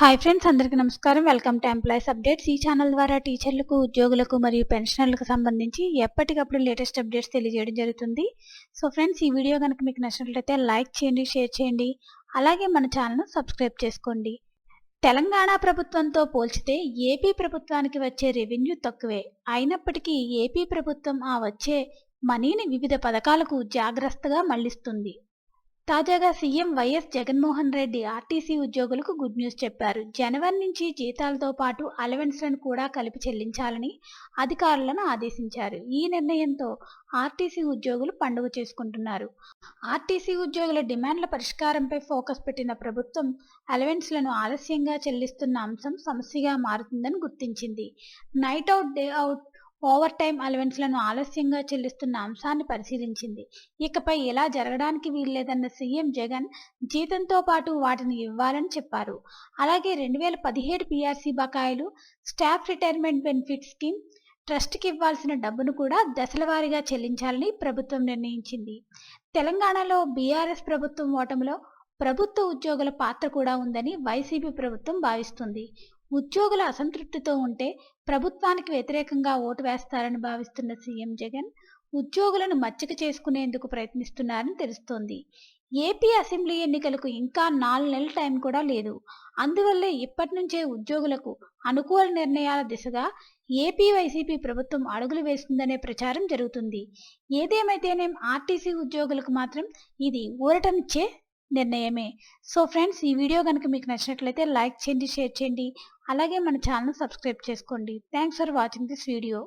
Hi friends అందరికీ నమస్కారం. Welcome to employees updates ఈ ఛానల్ ద్వారా టీచర్లకు ఉద్యోగులకు మరియు పెన్షనర్లకు సంబంధించి ఎప్పటికప్పుడు లేటెస్ట్ అప్డేట్స్ తెలియజేయడం జరుగుతుంది. సో ఫ్రెండ్స్ ఈ వీడియో కనుక మీకు నచ్చినట్లయితే లైక్ చేయండి షేర్ చేయండి. అలాగే మన ఛానల్ను సబ్స్క్రైబ్ చేసుకోండి. తెలంగాణ ప్రభుత్వంతో పోల్చితే ఏపీ ప్రభుత్వానికి వచ్చే రెవెన్యూ తక్కువే. అయినప్పటికీ ఏపీ ప్రభుత్వం ఆ వచ్చే మనీని వివిధ పథకాలకు జాగ్రత్తగా మళ్ళిస్తుంది తాజాగా CM YS Jaganmohan Reddy RTC ఉద్యోగులకు గుడ్ న్యూస్ చెప్పారు. జనవరి నుంచి జీతాలతో పాటు అలవెన్స్లను కూడా కలిపి చెల్లించాలని అధికారులను ఆదేశించారు. ఈ నిర్ణయంతో ఆర్టీసీ ఉద్యోగులు పండుగ చేసుకుంటున్నారు. ఆర్టీసీ ఉద్యోగుల డిమాండ్ల పరిష్కారంపై ఫోకస్ పెట్టిన ప్రభుత్వం అలవెన్స్లను ఆలస్యంగా చెల్లిస్తున్న అంశం సమస్యగా మారుతుందని గుర్తించింది. Night out day out over time అలవెన్స్లను ఆలస్యంగా చెల్లిస్తున్న అంశాన్ని పరిశీలించింది. ఇకపై ఇలా జరగడానికి వీల్లేదన్న సీఎం జగన్ జీతంతో పాటు వాటిని ఇవ్వాలని చెప్పారు. అలాగే రెండు వేల పదిహేడు పీఆర్సీ బకాయిలు స్టాఫ్ రిటైర్మెంట్ బెనిఫిట్ స్కీమ్ ట్రస్ట్కి ఇవ్వాల్సిన డబ్బును కూడా దశలవారీగా చెల్లించాలని ప్రభుత్వం నిర్ణయించింది. తెలంగాణలో బీఆర్ఎస్ ప్రభుత్వం ఓటమిలో ప్రభుత్వ ఉద్యోగుల పాత్ర కూడా ఉందని వైసీపీ ప్రభుత్వం భావిస్తుంది. ఉద్యోగుల అసంతృప్తితో ఉంటే ప్రభుత్వానికి వ్యతిరేకంగా ఓటు వేస్తారని భావిస్తున్న సీఎం జగన్ ఉద్యోగులను మచ్చిక చేసుకునేందుకు ప్రయత్నిస్తున్నారని తెలుస్తోంది. ఏపీ అసెంబ్లీ ఎన్నికలకు ఇంకా నాలుగు నెలల టైం కూడా లేదు. అందువల్లే ఇప్పటి నుంచే ఉద్యోగులకు అనుకూల నిర్ణయాల దిశగా ఏపీ వైసీపీ ప్రభుత్వం అడుగులు వేస్తుందనే ప్రచారం జరుగుతుంది. ఏదేమైతేనేం ఆర్టీసీ ఉద్యోగులకు మాత్రం ఇది ఊరటమిచ్చే నిర్ణయమే. సో ఫ్రెండ్స్ ఈ వీడియో కనుక మీకు నచ్చినట్లయితే లైక్ చేయండి షేర్ చేయండి. అలాగే మన ఛానల్ సబ్స్క్రైబ్ చేసుకోండి. Thanks for watching this video